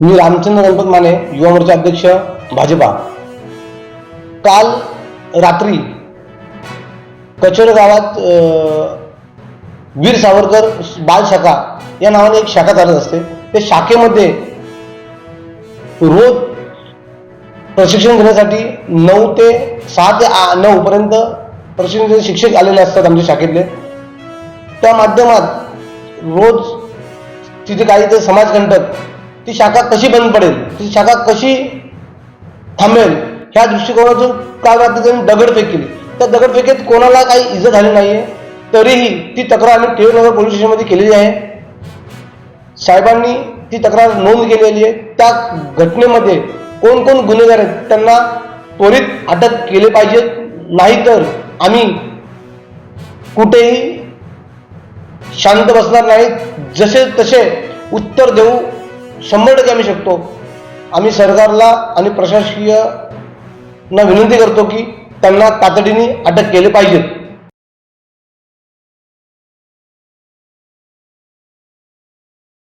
मी रामचंद्र गणपत माने युवा मोर्चा अध्यक्ष भाजपा. काल रात्री कचोर गावात वीर सावरकर बाल शाखा या नावाने एक शाखा चालत असते. त्या शाखेमध्ये रोज प्रशिक्षण घेण्यासाठी नऊ ते सहा ते नऊ पर्यंत प्रशिक्षण शिक्षक आलेले असतात आमच्या शाखेतले. त्या माध्यमात रोज तिथे काही ते समाजकंटक ती शाखा कशी बंद पडेल? ती शाखा कशी थांबेल? ह्या दृष्टिकोनातून काल रात्री त्यांनी दगडफेक केली. त्या दगडफेकीत कोणाला काही इजा झाली नाहीये. तरीही ती तक्रार आम्ही टिळकनगर पोलीस स्टेशनमध्ये केलेली आहे. साहेबांनी ती तक्रार नोंद केलेली आहे. त्या घटनेमध्ये कोण कोण गुन्हेगार आहेत त्यांना त्वरित अटक केले पाहिजेत नाहीतर आम्ही कुठेही शांत बसणार नाही. जसे तसे उत्तर देऊ शंभर टक्के आम्ही शकतो. आम्ही सरकारला आणि प्रशासकीय ना विनंती करतो की त्यांना तातडीने अटक केली पाहिजेत